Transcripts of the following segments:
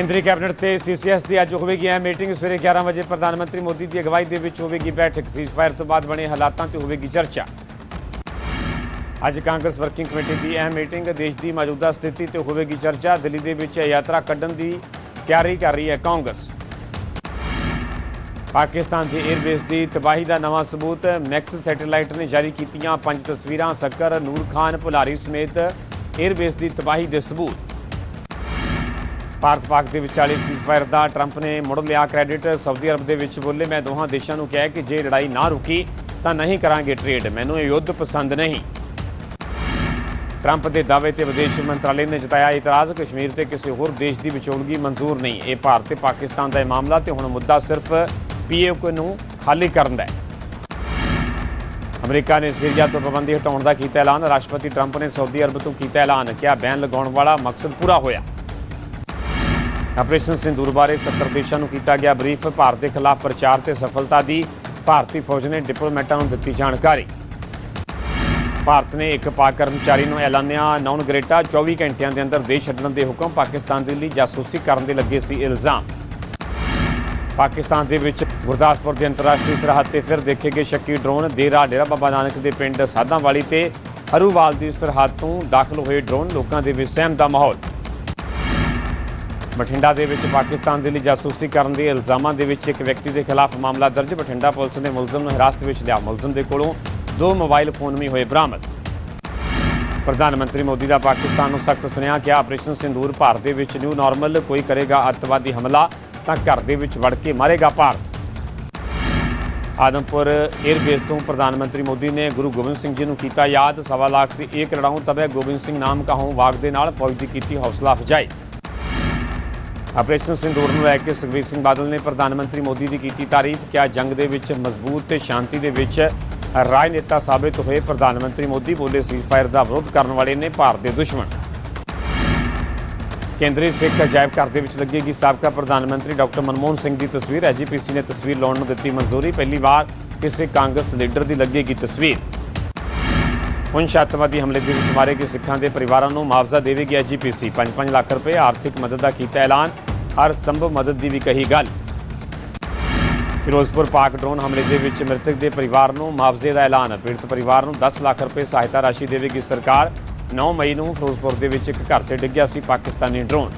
ਕੇਂਦਰੀ ਕੈਬਨਿਟ ਤੇ ਸੀਸੀਐਸ ਦੀ ਅੱਜ ਹੋਵੇਗੀ ਇਹ ਮੀਟਿੰਗ। ਸਵੇਰੇ 11 ਵਜੇ ਪ੍ਰਧਾਨ ਮੰਤਰੀ ਮੋਦੀ ਦੀ ਅਗਵਾਈ ਦੇ ਵਿੱਚ ਹੋਵੇਗੀ ਬੈਠਕ। ਸੀਜ਼ਫਾਇਰ ਤੋਂ ਬਾਅਦ ਬਣੇ ਹਾਲਾਤਾਂ ਤੇ ਹੋਵੇਗੀ ਚਰਚਾ। ਅੱਜ ਕਾਂਗਰਸ ਵਰਕਿੰਗ ਕਮੇਟੀ ਦੀ ਅਹਿਮ ਮੀਟਿੰਗ। ਦੇਸ਼ ਦੀ ਮੌਜੂਦਾ ਸਥਿਤੀ ਤੇ ਹੋਵੇਗੀ ਚਰਚਾ। ਦਿੱਲੀ ਦੇ ਵਿੱਚ ਯਾਤਰਾ ਕੱਢਣ ਦੀ ਤਿਆਰੀ ਕਰ ਰਹੀ ਹੈ ਕਾਂਗਰਸ। ਪਾਕਿਸਤਾਨ ਦੀ 에ਅਰਬੇਸ ਦੀ ਤਬਾਹੀ ਦਾ ਨਵਾਂ ਸਬੂਤ। ਮੈਕਸ ਸੈਟੇਲਾਈਟ ਨੇ ਜਾਰੀ ਕੀਤੀਆਂ ਪੰਜ ਤਸਵੀਰਾਂ। ਸਕਰ, ਨੂਰ ਖਾਨ, ਭੁਲਾਰੀ ਸਮੇਤ 에ਅਰਬੇਸ ਦੀ ਤਬਾਹੀ ਦੇ ਸਬੂਤ। ਭਾਰਤ ਪਾਕ ਦੇ ਵਿਚਾਲੇ ਸੀਜ਼ਫਾਇਰ ਦਾ। ਟਰੰਪ ਨੇ ਮੁੜ ਲਿਆ ਕ੍ਰੈਡਿਟ। ਸਾਊਦੀ ਅਰਬ ਦੇ ਵਿੱਚ ਬੋਲੇ, ਮੈਂ ਦੋਹਾਂ ਦੇਸ਼ਾਂ ਨੂੰ ਕਿਹਾ ਕਿ ਜੇ ਲੜਾਈ ਨਾ ਰੁਕੀ, ਤਾਂ ਨਹੀਂ ਕਰਾਂਗੇ ਟ੍ਰੇਡ। ਮੈਨੂੰ ਇਹ ਯੁੱਧ ਪਸੰਦ ਨਹੀਂ। ਟਰੰਪ ਦੇ ਦਾਅਵੇ ਤੇ ਵਿਦੇਸ਼ ਮੰਤਰਾਲੇ ਨੇ ਜਤਾਇਆ, ਇਤਰਾਜ਼, ਕਸ਼ਮੀਰ ਤੇ ਕਿਸੇ ਹੋਰ ਦੇਸ਼ ਦੀ ਵਿਚੋਲਗੀ ਮਨਜ਼ੂਰ ਨਹੀਂ। ਇਹ ਭਾਰਤ ਤੇ ਪਾਕਿਸਤਾਨ ਦਾ ਇਹ ਮਾਮਲਾ ਤੇ ਹੁਣ ਮੁੱਦਾ ਸਿਰਫ ਪੀਏਓ ਨੂੰ ਖਾਲੀ ਕਰਨ ਦਾ ਹੈ। ਅਮਰੀਕਾ ਨੇ ਸੀਰੀਆ ਤੋਂ ਪਾਬੰਦੀ ਹਟਾਉਣ ਦਾ ਕੀਤਾ ਐਲਾਨ। ਰਾਸ਼ਟਰਪਤੀ ਟਰੰਪ ਨੇ ਸਾਊਦੀ ਅਰਬ ਤੋਂ ਕੀਤਾ ਐਲਾਨ। ਕਿਹਾ, ਬੈਨ ਲਗਾਉਣ ਵਾਲਾ ਮਕਸਦ ਪੂਰਾ ਹੋਇਆ। ਆਪਰੇਸ਼ਨ ਸਿੰਦੂਰ ਬਾਰੇ 70 ਦੇਸ਼ਾਂ ਨੂੰ ਕੀਤਾ ਗਿਆ ਬਰੀਫ। ਭਾਰਤ ਦੇ ਖਿਲਾਫ ਪ੍ਰਚਾਰ ਤੇ ਸਫਲਤਾ ਦੀ ਭਾਰਤੀ ਫੌਜ ਨੇ ਡਿਪਲੋਮੈਟਾਂ ਨੂੰ ਦਿੱਤੀ ਜਾਣਕਾਰੀ। ਭਾਰਤ ਨੇ ਇੱਕ ਪਾਕ ਕਰਮਚਾਰੀ ਨੂੰ ਐਲਾਨਿਆ ਨੌਨ ਗ੍ਰੇਟਾ। 24 ਘੰਟਿਆਂ ਦੇ ਅੰਦਰ ਦੇਸ਼ ਛੱਡਣ ਦੇ ਹੁਕਮ ਪਾਕਿਸਤਾਨ ਦੇ ਲਈ ਜਾਸੂਸੀ ਕਰਨ ਦੇ ਲੱਗੇ ਸੀ ਇਲਜ਼ਾਮ। ਪਾਕਿਸਤਾਨ ਦੇ ਵਿੱਚ ਗੁਰਦਾਸਪੁਰ ਦੇ ਅੰਤਰਰਾਸ਼ਟਰੀ ਸਰਹੱਦ ਤੇ ਫਿਰ ਦੇਖੇ ਗਏ ਸ਼ੱਕੀ ਡਰੋਨ ਦੇਰ ਡੇਰਾ ਬਾਬਾ ਨਾਨਕ ਦੇ ਪਿੰਡ ਸਾਧਾਂਵਾਲੀ ਤੇ ਹਰੂਵਾਲ ਦੀ ਸਰਹੱਦ ਤੋਂ ਦਾਖਲ ਹੋਏ ਡਰੋਨ ਲੋਕਾਂ ਦੇ ਵਿੱਚ ਸਹਿਮ ਦਾ ਮਾਹੌਲ। ਬਠਿੰਡਾ ਦੇ ਵਿੱਚ ਪਾਕਿਸਤਾਨ ਦੇ ਲਈ ਜਾਸੂਸੀ ਕਰਨ ਦੇ ਇਲਜ਼ਾਮਾਂ ਦੇ ਵਿੱਚ ਇੱਕ ਵਿਅਕਤੀ ਦੇ ਖਿਲਾਫ ਮਾਮਲਾ ਦਰਜ। ਬਠਿੰਡਾ ਪੁਲਿਸ ਨੇ ਮੁਲਜ਼ਮ ਨੂੰ ਹਿਰਾਸਤ ਵਿੱਚ ਲਿਆ। ਮੁਲਜ਼ਮ ਦੇ ਕੋਲੋਂ ਦੋ ਮੋਬਾਈਲ ਫੋਨ ਵੀ ਹੋਏ ਬਰਾਮਦ। ਪ੍ਰਧਾਨ ਮੰਤਰੀ ਮੋਦੀ ਦਾ ਪਾਕਿਸਤਾਨ ਨੂੰ ਸਖਤ ਸੁਨੇਹਾ ਕਿ ਆਪਰੇਸ਼ਨ ਸਿੰਦੂਰ ਭਾਰਤ ਦੇ ਵਿੱਚ ਨਿਊ ਨਾਰਮਲ, ਕੋਈ ਕਰੇਗਾ ਅੱਤਵਾਦੀ ਹਮਲਾ ਤਾਂ ਘਰ ਦੇ ਵਿੱਚ ਵੜ ਕੇ ਮਾਰੇਗਾ ਭਾਰਤ। ਆਦਮਪੁਰ 에ਅਰਬੇਸ ਤੋਂ ਪ੍ਰਧਾਨ ਮੰਤਰੀ ਮੋਦੀ ਨੇ ਗੁਰੂ ਗੋਬਿੰਦ ਸਿੰਘ ਜੀ ਨੂੰ ਕੀਤਾ ਯਾਦ। ਸਵਾ ਲੱਖ ਸੀ। ਇੱਕ ਲੜਾਉਂ ਤਬੇ ਗੋਬਿੰਦ ਸਿੰਘ ਨਾਮ ਕਹਾਉਂ ਵਾਗ ਦੇ ਨਾਲ ਫੌਜ ਦੀ ਕੀਤੀ ਹੌਸਲਾ ਅਫਜਾਈ। ਆਪਰੇਸ਼ਨ ਸਿੰਦੂਰ ਨੂੰ ਲੈ ਕੇ ਸੁਖਬੀਰ ਸਿੰਘ ਬਾਦਲ ਨੇ ਪ੍ਰਧਾਨ ਮੰਤਰੀ ਮੋਦੀ ਦੀ ਕੀਤੀ ਤਾਰੀਫ, ਕਿਹਾ ਜੰਗ ਦੇ ਵਿੱਚ ਮਜ਼ਬੂਤ ਤੇ ਸ਼ਾਂਤੀ ਦੇ ਵਿੱਚ ਰਾਜਨੇਤਾ ਸਾਬਿਤ ਹੋਏ। ਪ੍ਰਧਾਨ ਮੰਤਰੀ ਮੋਦੀ ਬੋਲੇ ਸੀਜ਼ਫਾਇਰ ਦਾ ਵਿਰੋਧ ਕਰਨ ਵਾਲੇ ਨੇ ਭਾਰਤ ਦੇ ਦੁਸ਼ਮਣ। ਕੇਂਦਰੀ ਸਿੱਖ ਅਜਾਇਬ ਘਰ ਦੇ ਵਿੱਚ ਲੱਗੇਗੀ ਸਾਬਕਾ ਪ੍ਰਧਾਨ ਮੰਤਰੀ ਡਾਕਟਰ ਮਨਮੋਹਨ ਸਿੰਘ ਦੀ ਤਸਵੀਰ। ਐਜੀਪੀਸੀ ਨੇ ਤਸਵੀਰ ਲਾਉਣ ਨੂੰ ਦਿੱਤੀ ਮਨਜ਼ੂਰੀ। ਪਹਿਲੀ ਵਾਰ ਕਿਸੇ ਕਾਂਗਰਸ ਲੀਡਰ ਦੀ ਲੱਗੇਗੀ ਤਸਵੀਰ। ਪੁੰਛ ਅੱਤਵਾਦੀ ਹਮਲੇ ਦੇ ਵਿੱਚ ਮਾਰੇ ਗਏ ਸਿੱਖਾਂ ਦੇ ਪਰਿਵਾਰਾਂ ਨੂੰ ਮੁਆਵਜ਼ਾ ਦੇਵੇਗੀ ਐਜੀਪੀਸੀ 5-5 ਲੱਖ ਰੁਪਏ ਆਰਥਿਕ ਮਦਦ ਦਾ ਕੀਤਾ ਐਲਾਨ। ਹਰ ਸੰਭਵ ਮਦਦ ਦੀ ਵੀ ਕਹੀ ਗੱਲ। ਫਿਰੋਜ਼ਪੁਰ ਪਾਕ ਡਰੋਨ ਹਮਲੇ ਦੇ ਵਿੱਚ ਮ੍ਰਿਤਕ ਦੇ ਪਰਿਵਾਰ ਨੂੰ ਮੁਆਵਜ਼ੇ ਦਾ ਐਲਾਨ। ਪੀੜਤ ਪਰਿਵਾਰ ਨੂੰ 10 ਲੱਖ ਰੁਪਏ ਸਹਾਇਤਾ ਰਾਸ਼ੀ ਦੇਵੇਗੀ ਸਰਕਾਰ। 9 ਮਈ ਨੂੰ ਫਿਰੋਜ਼ਪੁਰ ਦੇ ਵਿੱਚ ਇੱਕ ਘਰ ਤੇ ਡਿੱਗਿਆ ਸੀ ਪਾਕਿਸਤਾਨੀ ਡਰੋਨ।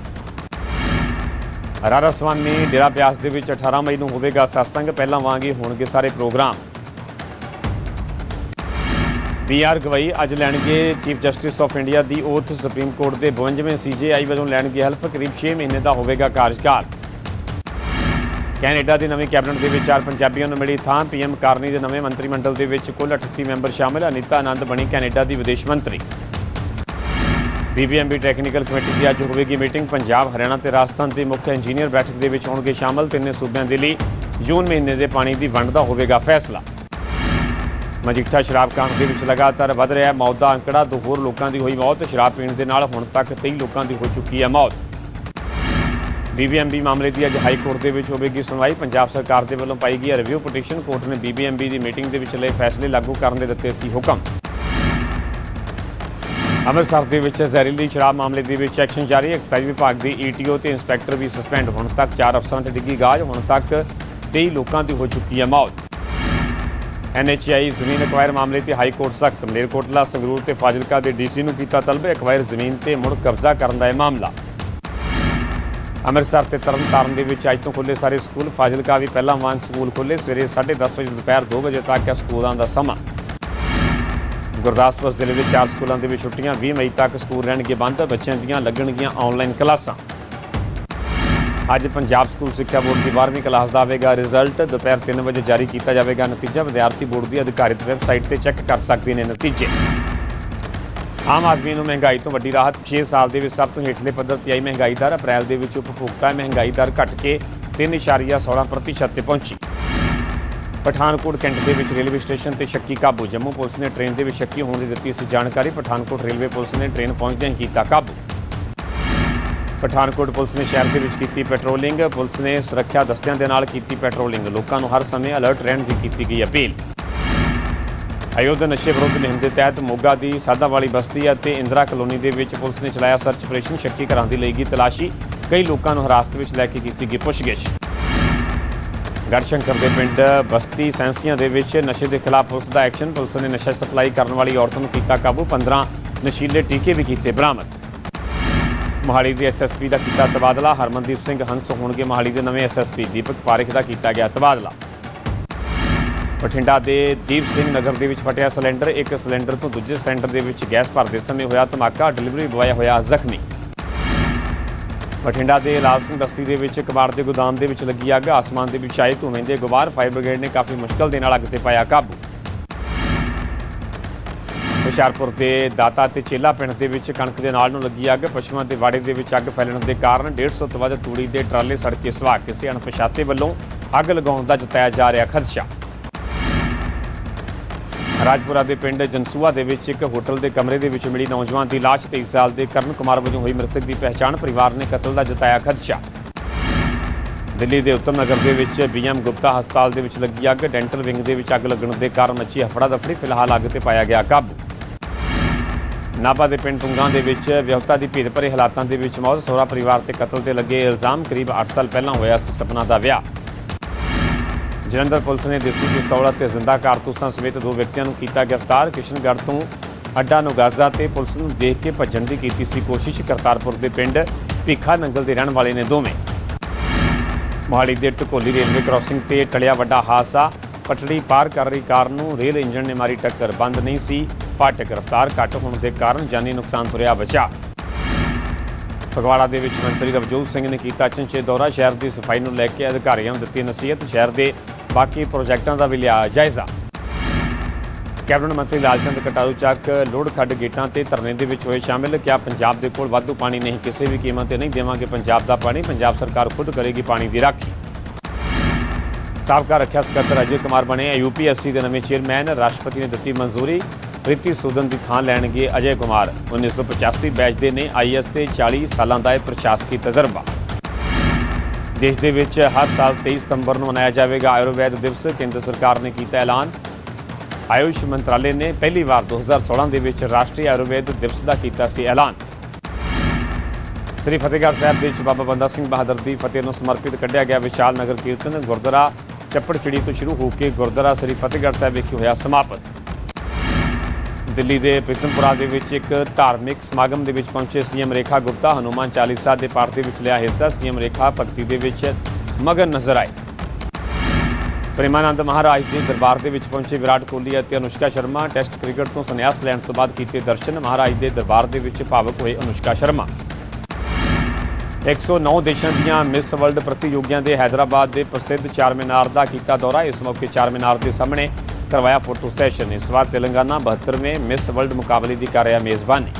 ਰਾਰਾ ਸਵਾਮੀ ਡੇਰਾ ਬਿਆਸ ਦੇ ਵਿੱਚ 18 ਮਈ ਨੂੰ ਹੋਵੇਗਾ satsang ਪਹਿਲਾਂ ਵਾਂਗ ਹੀ ਹੋਣਗੇ ਸਾਰੇ ਪ੍ਰੋਗਰਾਮ। ਬੀ ਆਰ ਗਵਈ ਅੱਜ ਲੈਣਗੇ ਚੀਫ ਜਸਟਿਸ ਆਫ ਇੰਡੀਆ ਦੀ ਓਥ ਸੁਪਰੀਮ ਕੋਰਟ ਦੇ 52ਵੇਂ ਸੀਜੇਆਈ ਵੱਲੋਂ ਲੈਣਗੇ ਹਲਫ ਕਰੀਬ 6 ਮਹੀਨੇ ਦਾ ਹੋਵੇਗਾ ਕਾਰਜਕਾਲ। ਕੈਨੇਡਾ ਦੀ ਨਵੀਂ ਕੈਬਨਿਟ ਦੇ ਵਿੱਚ ਚਾਰ ਪੰਜਾਬੀਆਂ ਨੂੰ ਮਿਲੀ ਥਾਂ। ਪੀਐਮ ਕਾਰਨੀ ਦੇ ਨਵੇਂ ਮੰਤਰੀ ਮੰਡਲ ਦੇ ਵਿੱਚ ਕੁੱਲ 38 ਮੈਂਬਰ ਸ਼ਾਮਲ। ਅਨੀਤਾ ਆਨੰਦ ਬਣੀ ਕੈਨੇਡਾ ਦੀ ਵਿਦੇਸ਼ ਮੰਤਰੀ। ਬੀਬੀਐਮਬੀ ਟੈਕਨੀਕਲ ਕਮੇਟੀ ਦੀ ਅੱਜ ਹੋਵੇਗੀ ਮੀਟਿੰਗ। ਪੰਜਾਬ, ਹਰਿਆਣਾ ਤੇ ਰਾਜਸਥਾਨ ਦੇ ਮੁੱਖ ਇੰਜੀਨੀਅਰ ਬੈਠਕ ਦੇ ਵਿੱਚ ਹੋਣਗੇ ਸ਼ਾਮਲ ਤਿੰਨੇ ਸੂਬਿਆਂ ਦੇ ਲਈ। ਜੂਨ ਮਹੀਨੇ ਦੇ ਪਾਣੀ ਦੀ ਵੰਡ ਦਾ ਹੋਵੇਗਾ ਫੈਸਲਾ। ਮਜੀਠਾ ਸ਼ਰਾਬ ਕਾਂਡ ਦੇ ਵਿੱਚ ਲਗਾਤਾਰ ਵਧ ਰਿਹਾ ਹੈ। ਮੌਤ ਦਾ ਅੰਕੜਾ, ਦੋ ਹੋਰ ਲੋਕਾਂ ਦੀ ਹੋਈ ਮੌਤ, ਸ਼ਰਾਬ ਪੀਣ ਦੇ ਨਾਲ ਹੁਣ ਤੱਕ 23 ਲੋਕਾਂ ਦੀ ਹੋ ਚੁੱਕੀ ਹੈ ਮੌਤ। ਬੀਬੀਐਮਬੀ ਮਾਮਲੇ ਦੀ ਅੱਜ ਹਾਈ ਕੋਰਟ ਦੇ ਵਿੱਚ ਹੋਵੇਗੀ ਸੁਣਵਾਈ। ਪੰਜਾਬ ਸਰਕਾਰ ਦੇ ਵੱਲੋਂ ਪਾਈ ਗਈ ਰਿਵਿਊ ਪਟੀਸ਼ਨ। ਕੋਰਟ ਨੇ ਬੀਬੀਐਮਬੀ ਦੀ ਮੀਟਿੰਗ ਦੇ ਵਿੱਚ ਲਏ ਫੈਸਲੇ ਲਾਗੂ ਕਰਨ ਦੇ ਦਿੱਤੇ ਸੀ ਹੁਕਮ। ਅੰਮ੍ਰਿਤਸਰ ਦੇ ਵਿੱਚ ਜ਼ਹਿਰੀਲੀ ਸ਼ਰਾਬ ਮਾਮਲੇ ਦੇ ਵਿੱਚ ਐਕਸ਼ਨ ਜਾਰੀ। ਐਕਸਾਈਜ਼ ਵਿਭਾਗ ਦੀ ਈਟੀਓ ਤੇ ਇੰਸਪੈਕਟਰ ਵੀ ਸਸਪੈਂਡ। ਹੁਣ ਤੱਕ 4 ਅਫਸਰਾਂ ਤੇ ਡਿੱਗੀ ਗਾਜ। ਹੁਣ ਤੱਕ 23 ਲੋਕਾਂ ਦੀ ਹੋ ਚੁੱਕੀ ਹੈ ਮੌਤ। ਐਨਐਚਆਈ ਜ਼ਮੀਨ ਅਕਵਾਇਰ ਮਾਮਲੇ ਤੇ ਹਾਈ ਕੋਰਟ ਸਖਤ ਮਲੇਰਕੋਟਲਾ ਸੰਗਰੂਰ ਤੇ ਫਾਜ਼ਿਲਕਾ ਦੇ ਡੀਸੀ ਨੂੰ ਕੀਤਾ ਤਲਬ ਅਕਵਾਇਰ ਜ਼ਮੀਨ ਤੇ ਮੁੜ ਕਬਜ਼ਾ ਕਰਨ ਦਾ ਇਹ ਮਾਮਲਾ। ਅੰਮ੍ਰਿਤਸਰ ਤੇ ਤਰਨਤਾਰਨ ਦੇ ਵਿੱਚ ਅੱਜ ਤੋਂ ਖੁੱਲੇ ਸਾਰੇ ਸਕੂਲ, ਫਾਜ਼ਿਲਕਾ ਵੀ ਪਹਿਲਾਂ ਵਾਂਗ ਸਕੂਲ ਖੁੱਲੇ ਸਵੇਰੇ 10:30 ਵਜੇ ਦੁਪਹਿਰ 2 ਵਜੇ ਤੱਕ ਹੈ ਸਕੂਲਾਂ ਦਾ ਸਮਾਂ। ਗੁਰਦਾਸਪੁਰ ਜ਼ਿਲ੍ਹੇ ਦੇ ਚਾਰ ਸਕੂਲਾਂ ਦੇ ਵਿੱਚ ਛੁੱਟੀਆਂ 20 ਮਈ ਤੱਕ ਸਕੂਲ ਰਹਿਣਗੇ ਬੰਦ, ਬੱਚਿਆਂ ਦੀਆਂ ਲੱਗਣਗੀਆਂ ਆਨਲਾਈਨ ਕਲਾਸਾਂ। ਅੱਜ ਪੰਜਾਬ ਸਕੂਲ ਸਿੱਖਿਆ ਬੋਰਡ ਦੀ 12ਵੀਂ ਕਲਾਸ ਦਾ ਆਵੇਗਾ ਰਿਜ਼ਲਟ। ਦੁਪਹਿਰ 3 ਵਜੇ ਜਾਰੀ ਕੀਤਾ ਜਾਵੇਗਾ ਨਤੀਜਾ। ਵਿਦਿਆਰਥੀ ਬੋਰਡ ਦੀ ਅਧਿਕਾਰਿਤ ਵੈਬਸਾਈਟ ਤੇ ਚੈੱਕ ਕਰ ਸਕਦੇ ਨੇ ਨਤੀਜੇ। ਆਮ ਆਦਮੀ ਨੂੰ ਮਹਿੰਗਾਈ ਤੋਂ ਵੱਡੀ ਰਾਹਤ। 6 ਸਾਲ ਦੇ ਵਿੱਚ ਸਭ ਤੋਂ ਹੇਠਲੇ ਪੱਧਰ ਤੇ ਆਈ ਮਹਿੰਗਾਈ ਦਰ। ਅਪ੍ਰੈਲ ਦੇ ਵਿੱਚ ਉਪਭੋਗਤਾ ਮਹਿੰਗਾਈ ਦਰ ਘਟ ਕੇ 3.16% ਤੇ ਪਹੁੰਚੀ। ਪਠਾਨਕੋਟ ਕੈਂਟ ਦੇ ਵਿੱਚ ਰੇਲਵੇ ਸਟੇਸ਼ਨ ਤੇ ਸ਼ੱਕੀ ਕਾਬੂ। ਜੰਮੂ ਪੁਲਿਸ ਨੇ ਟ੍ਰੇਨ ਦੇ ਵਿੱਚ ਸ਼ੱਕੀ ਹੋਣ ਦੀ ਦਿੱਤੀ ਸੀ ਜਾਣਕਾਰੀ। ਪਠਾਨਕੋਟ ਰੇਲਵੇ ਪੁਲਿਸ ਨੇ ਟ੍ਰੇਨ ਪਹੁੰਚਦਿਆਂ ਹੀ ਕੀਤਾ ਕਾਬੂ। ਪਠਾਨਕੋਟ ਪੁਲਿਸ ਨੇ ਸ਼ਹਿਰ ਦੇ ਵਿੱਚ ਕੀਤੀ ਪੈਟਰੋਲਿੰਗ। ਪੁਲਿਸ ਨੇ ਸੁਰੱਖਿਆ ਦਸਤਿਆਂ ਦੇ ਨਾਲ ਕੀਤੀ ਪੈਟਰੋਲਿੰਗ। ਲੋਕਾਂ ਨੂੰ ਹਰ ਸਮੇਂ ਅਲਰਟ ਰਹਿਣ ਦੀ ਕੀਤੀ ਗਈ ਅਪੀਲ। ਅਯੋਧਿਆ ਨਸ਼ੇ ਵਿਰੁੱਧ ਮੁਹਿੰਮ ਦੇ ਤਹਿਤ ਮੋਗਾ ਦੀ ਸਾਦਾਵਾਲੀ ਬਸਤੀ ਅਤੇ ਇੰਦਰਾ ਕਲੋਨੀ ਦੇ ਵਿੱਚ ਪੁਲਿਸ ਨੇ ਚਲਾਇਆ ਸਰਚ ਆਪਰੇਸ਼ਨ ਸ਼ੱਕੀ ਘਰਾਂ ਦੀ ਲਈ ਗਈ ਤਲਾਸ਼ੀ। ਕਈ ਲੋਕਾਂ ਨੂੰ ਹਿਰਾਸਤ ਵਿੱਚ ਲੈ ਕੇ ਕੀਤੀ ਗਈ ਪੁੱਛਗਿੱਛ। ਗੜਸ਼ੰਕਰ ਦੇ ਪਿੰਡ ਬਸਤੀ ਸੈਂਸੀਆਂ ਦੇ ਵਿੱਚ ਨਸ਼ੇ ਦੇ ਖਿਲਾਫ ਪੁਲਿਸ ਦਾ ਐਕਸ਼ਨ। ਪੁਲਿਸ ਨੇ ਨਸ਼ਾ ਸਪਲਾਈ ਕਰਨ ਵਾਲੀ ਔਰਤ ਨੂੰ ਕੀਤਾ ਕਾਬੂ। 15 ਨਸ਼ੀਲੇ ਟੀਕੇ ਵੀ ਕੀਤੇ ਬਰਾਮਦ। ਮੋਹਾਲੀ ਦੇ ਐਸਐਸਪੀ ਦਾ ਕੀਤਾ ਤਬਾਦਲਾ। ਹਰਮਨਦੀਪ ਸਿੰਘ ਹੰਸ ਹੋਣਗੇ ਮੋਹਾਲੀ ਦੇ ਨਵੇਂ ਐਸਐਸਪੀ ਦੀਪਕ ਪਾਰਿਖ ਦਾ ਕੀਤਾ ਗਿਆ ਤਬਾਦਲਾ। ਬਠਿੰਡਾ ਦੇ ਦੀਪ ਸਿੰਘ ਨਗਰ ਦੇ ਵਿੱਚ ਫਟਿਆ ਸਿਲੰਡਰ। ਇੱਕ ਸਿਲੰਡਰ ਤੋਂ ਦੂਜੇ ਸਿਲੰਡਰ ਦੇ ਵਿੱਚ ਗੈਸ ਭਰਦੇ ਸਮੇਂ ਹੋਇਆ ਧਮਾਕਾ। ਡਿਲੀਵਰੀ ਬੁਆਏ ਹੋਇਆ ਜ਼ਖਮੀ। ਬਠਿੰਡਾ ਦੇ ਲਾਲ ਸਿੰਘ ਬਸਤੀ ਦੇ ਵਿੱਚ ਕਬਾੜ ਦੇ ਗੋਦਾਮ ਦੇ ਵਿੱਚ ਲੱਗੀ ਅੱਗ। ਆਸਮਾਨ ਦੇ ਵਿੱਚ ਆਏ ਧੂਵੇਂ ਦੇ ਗੁਬਾਰ ਫਾਇਰ ਬ੍ਰਿਗੇਡ ਨੇ ਕਾਫੀ ਮੁਸ਼ਕਲ ਦੇ ਨਾਲ ਅੱਗ ਤੇ ਪਾਇਆ ਕਾਬੂ। ਹੁਸ਼ਿਆਰਪੁਰ ਦੇ ਦਾਤਾ ਤੇ ਚੇਲਾ ਪਿੰਡ ਦੇ ਵਿੱਚ ਕਣਕ ਦੇ ਨਾਲ ਨੂੰ ਲੱਗੀ ਅੱਗ, ਪਸ਼ੂਆਂ ਦੇ ਵਾੜੇ ਦੇ ਵਿੱਚ ਅੱਗ ਫੈਲਣ ਦੇ ਕਾਰਨ 150 ਤੋਂ ਵੱਧ ਤੂੜੀ ਦੇ ਟਰਾਲੇ ਸੜ ਕੇ ਸੁਆਹ ਕਿਸੇ ਅਣਪਛਾਤੇ ਵੱਲੋਂ ਅੱਗ ਲਗਾਉਣ ਦਾ ਜਤਾਇਆ ਜਾ ਰਿਹਾ ਖਦਸ਼ਾ। ਰਾਜਪੁਰਾ ਦੇ ਪਿੰਡ ਜਨਸੂਆ ਦੇ ਵਿੱਚ ਇੱਕ ਹੋਟਲ ਦੇ ਕਮਰੇ ਦੇ ਵਿੱਚ ਮਿਲੀ ਨੌਜਵਾਨ ਦੀ ਲਾਸ਼। 23 ਸਾਲ ਦੇ ਕਰਨ ਕੁਮਾਰ ਵਜੋਂ ਹੋਈ ਮ੍ਰਿਤਕ ਦੀ ਪਹਿਚਾਣ ਪਰਿਵਾਰ ਨੇ ਕਤਲ ਦਾ ਜਤਾਇਆ ਖਦਸ਼ਾ। ਦਿੱਲੀ ਦੇ ਉੱਤਮ ਨਗਰ ਦੇ ਵਿੱਚ ਬੀਐਮ ਗੁਪਤਾ ਹਸਪਤਾਲ ਦੇ ਵਿੱਚ ਲੱਗੀ ਅੱਗ। ਡੈਂਟਲ ਵਿੰਗ ਦੇ ਵਿੱਚ ਅੱਗ ਲੱਗਣ ਦੇ ਕਾਰਨ ਮੱਚੀ ਹਫੜਾ ਦਫੜੀ, ਫਿਲਹਾਲ ਅੱਗ ਤੇ ਪਾਇਆ ਗਿਆ ਕਾਬੂ। ਨਾਭਾ ਦੇ ਪਿੰਡ ਤੁੰਗਾ ਦੇ ਵਿੱਚ ਵਿਆਹੁਤਾ ਦੀ ਭੀੜ ਭਰੇ ਹਾਲਾਤਾਂ ਦੇ ਵਿੱਚ ਮੌਤ, ਸਹੁਰਾ ਪਰਿਵਾਰ ਤੇ ਕਤਲ ਤੇ ਲੱਗੇ ਇਲਜ਼ਾਮ ਕਰੀਬ 8 ਸਾਲ ਪਹਿਲਾਂ ਹੋਇਆ ਸੀ ਸਪਨਾ ਦਾ ਵਿਆਹ। ਜਲੰਧਰ ਪੁਲਿਸ ਨੇ ਦੇਸੀ ਪਿਸਤੌਲ ਅਤੇ ਜ਼ਿੰਦਾ ਕਾਰਤੂਸਾਂ ਸਮੇਤ ਦੋ ਵਿਅਕਤੀਆਂ ਨੂੰ ਕੀਤਾ ਗ੍ਰਿਫਤਾਰ। ਕਿਸ਼ਨਗੜ੍ਹ ਤੋਂ ਅੱਡਾ ਨੁਗਾਜ਼ਾ ਤੇ ਪੁਲਿਸ ਨੂੰ ਦੇਖ ਕੇ ਭੱਜਣ ਦੀ ਕੀਤੀ ਸੀ ਕੋਸ਼ਿਸ਼। ਕਰਤਾਰਪੁਰ ਦੇ ਪਿੰਡ ਭੀਖਾ ਨੰਗਲ ਦੇ ਰਹਿਣ ਵਾਲੇ ਨੇ ਦੋਵੇਂ। ਮੋਹਾਲੀ ਦੇ ਟਕੋਲੀ ਰੇਲਵੇ ਕ੍ਰਾਸਿੰਗ ਤੇ ਟਲਿਆ ਵੱਡਾ ਹਾਦਸਾ। ਪਟੜੀ ਪਾਰ ਕਰ ਰਹੀ ਕਾਰ ਨੂੰ ਰੇਲ ਇੰਜਣ ਨੇ ਮਾਰੀ ਟੱਕਰ। ਬੰਦ ਨਹੀਂ ਸੀ। ਫਾਟਕ ਗ੍ਰਿਫ਼ਤਾਰ ਘੱਟ ਹੋਣ ਦੇ ਕਾਰਨ ਜਾਨੀ ਨੁਕਸਾਨ ਤੁਰਿਆ ਬਚਾ ਫਗਵਾੜਾ ਦੇ ਵਿੱਚ ਮੰਤਰੀ ਰਵਜੋਤ ਸਿੰਘ ਨੇ ਕੀਤਾ ਚੰਚੇ ਦੌਰਾ। ਸ਼ਹਿਰ ਦੀ ਸਫ਼ਾਈ ਨੂੰ ਲੈ ਕੇ ਅਧਿਕਾਰੀਆਂ ਨੂੰ ਦਿੱਤੀ ਨਸੀਹਤ। ਸ਼ਹਿਰ ਦੇ ਬਾਕੀ ਪ੍ਰੋਜੈਕਟਾਂ ਦਾ ਵੀ ਲਿਆ ਜਾਇਜ਼ਾ। ਕੈਬਨਿਟ ਮੰਤਰੀ ਲਾਲਚੰਦ ਕਟਾਰੂ ਚੱਕ ਲੋੜ ਖੱਡ ਗੇਟਾਂ ਤੇ ਧਰਨੇ ਦੇ ਵਿੱਚ ਹੋਏ ਸ਼ਾਮਿਲ, ਕਿਹਾ ਪੰਜਾਬ ਦੇ ਕੋਲ ਵਾਧੂ ਪਾਣੀ ਨਹੀਂ, ਕਿਸੇ ਵੀ ਕੀਮਤ ਤੇ ਨਹੀਂ ਦੇਵਾਂਗੇ ਪੰਜਾਬ ਦਾ ਪਾਣੀ, ਪੰਜਾਬ ਸਰਕਾਰ ਖੁਦ ਕਰੇਗੀ ਪਾਣੀ ਦੀ ਰਾਖੀ। ਸਾਬਕਾ ਰੱਖਿਆ ਸਕੱਤਰ ਅਜੇ ਕੁਮਾਰ ਬਣੇ ਯੂਪੀਐਸਸੀ ਦੇ ਨਵੇਂ ਚੇਅਰਮੈਨ, ਰਾਸ਼ਟਰਪਤੀ ਨੇ ਦਿੱਤੀ ਮਨਜ਼ੂਰੀ। ਪ੍ਰੀਤੀ ਸੂਦਨ ਦੀ ਥਾਂ ਲੈਣਗੇ ਅਜੇ ਕੁਮਾਰ। 1985 ਬੈਚ ਦੇ ਨੇ ਆਈਐਸ ਤੇ 40 ਸਾਲਾਂ ਦਾ ਇਹ ਪ੍ਰਸ਼ਾਸਕੀ ਤਜਰਬਾ। ਦੇਸ਼ ਦੇ ਵਿੱਚ ਹਰ ਸਾਲ 23 ਸਤੰਬਰ ਨੂੰ ਮਨਾਇਆ ਜਾਵੇਗਾ ਆਯੁਰਵੈਦ ਦਿਵਸ। ਕੇਂਦਰ ਸਰਕਾਰ ਨੇ ਕੀਤਾ ਐਲਾਨ। ਆਯੁਸ਼ ਮੰਤਰਾਲੇ ਨੇ ਪਹਿਲੀ ਵਾਰ 2016 ਦੇ ਵਿੱਚ ਰਾਸ਼ਟਰੀ ਆਯੁਰਵੈਦ ਦਿਵਸ ਦਾ ਕੀਤਾ ਸੀ ਐਲਾਨ। ਸ੍ਰੀ ਫਤਿਹਗੜ੍ਹ ਸਾਹਿਬ ਦੇ ਵਿੱਚ ਬਾਬਾ ਬੰਦਾ ਸਿੰਘ ਬਹਾਦਰ ਦੀ ਫਤਿਹ ਨੂੰ ਸਮਰਪਿਤ ਕੱਢਿਆ ਗਿਆ ਵਿਸ਼ਾਲ ਨਗਰ ਕੀਰਤਨ ਗੁਰਦੁਆਰਾ ਚੱਪੜਚਿੜੀ ਤੋਂ ਸ਼ੁਰੂ ਹੋ ਕੇ ਗੁਰਦੁਆਰਾ ਸ੍ਰੀ ਫਤਿਹਗੜ੍ਹ ਸਾਹਿਬ ਵਿਖੇ ਹੋਇਆ ਸਮਾਪਤ। ਦਿੱਲੀ ਦੇ ਪ੍ਰੀਤਮਪੁਰਾ ਦੇ ਵਿੱਚ ਇੱਕ ਧਾਰਮਿਕ ਸਮਾਗਮ ਦੇ ਵਿੱਚ ਪਹੁੰਚੇ ਸੀਐਮ ਰੇਖਾ ਗੁਪਤਾ। ਹਨੂਮਾਨ ਚਾਲੀਸਾ ਦੇ ਪਾਠ ਦੇ ਵਿੱਚ ਲਿਆ ਹਿੱਸਾ ਸੀਐਮ ਰੇਖਾ ਭਗਤੀ ਦੇ ਵਿੱਚ ਮਗਨ ਨਜ਼ਰ ਆਏ। ਪ੍ਰੇਮਾਨੰਦ ਮਹਾਰਾਜ ਦੇ ਦਰਬਾਰ ਦੇ ਵਿੱਚ ਪਹੁੰਚੇ ਵਿਰਾਟ ਕੋਹਲੀ ਅਤੇ ਅਨੁਸ਼ਕਾ ਸ਼ਰਮਾ ਟੈਸਟ ਕ੍ਰਿਕਟ ਤੋਂ ਸੰਨਿਆਸ ਲੈਣ ਤੋਂ ਬਾਅਦ ਕੀਤੇ ਦਰਸ਼ਨ। ਮਹਾਰਾਜ ਦੇ ਦਰਬਾਰ ਦੇ ਵਿੱਚ ਭਾਵਕ ਹੋਏ ਅਨੁਸ਼ਕਾ ਸ਼ਰਮਾ। 109 ਦੇਸ਼ਾਂ ਦੀਆਂ ਮਿਸ ਵਰਲਡ ਪ੍ਰਤੀਯੋਗੀਆਂ ਦੇ ਹైదరాబాద్ ਦੇ ਪ੍ਰਸਿੱਧ ਚਾਰ ਚਾਰਮੀਨਾਰ ਦਾ ਕੀਤਾ ਦੌਰਾ। ਇਸ ਮੌਕੇ ਚਾਰ ਚਾਰਮੀਨਾਰ ਦੇ ਸਾਹਮਣੇ ਕਰਵਾਇਆ ਫੋਟੋ ਸੈਸ਼ਨ ਇਸ ਵਾਰ ਤੇਲੰਗਾਨਾ 72ਵੇਂ ਮਿਸ ਵਰਲਡ ਮੁਕਾਬਲੇ ਦੀ ਕਰ ਰਿਹਾ ਮੇਜ਼ਬਾਨੀ।